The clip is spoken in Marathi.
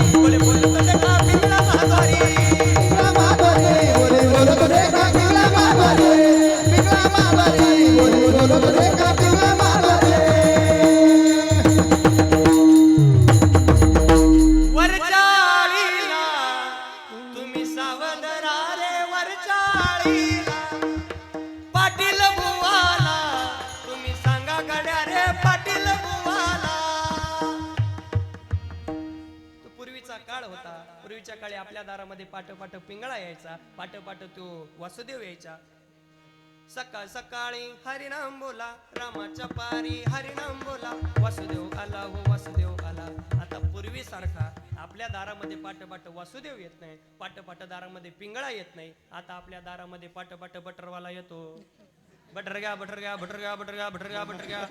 Olha, olha. पूर्वीच्या काळी आपल्या दारामध्ये पाठोपाठ पिंगळा यायचा पाठोपाठ तो वासुदेव यायचा. सकाळ सकाळी हरिनाम बोला रामाच्या पारी हरिनाम बोला वासुदेव आला हो वासुदेव आला. आता पूर्वीसारखा आपल्या दारामध्ये पाठपाठ वासुदेव येत नाही पाठपाठ दारामध्ये पिंगळा येत नाही. आता आपल्या दारामध्ये पाठपाठ बटरवाला येतो. बटर घ्या बटर घ्या बटर घ्या बटर घ्या बटर घ्या बटर घ्या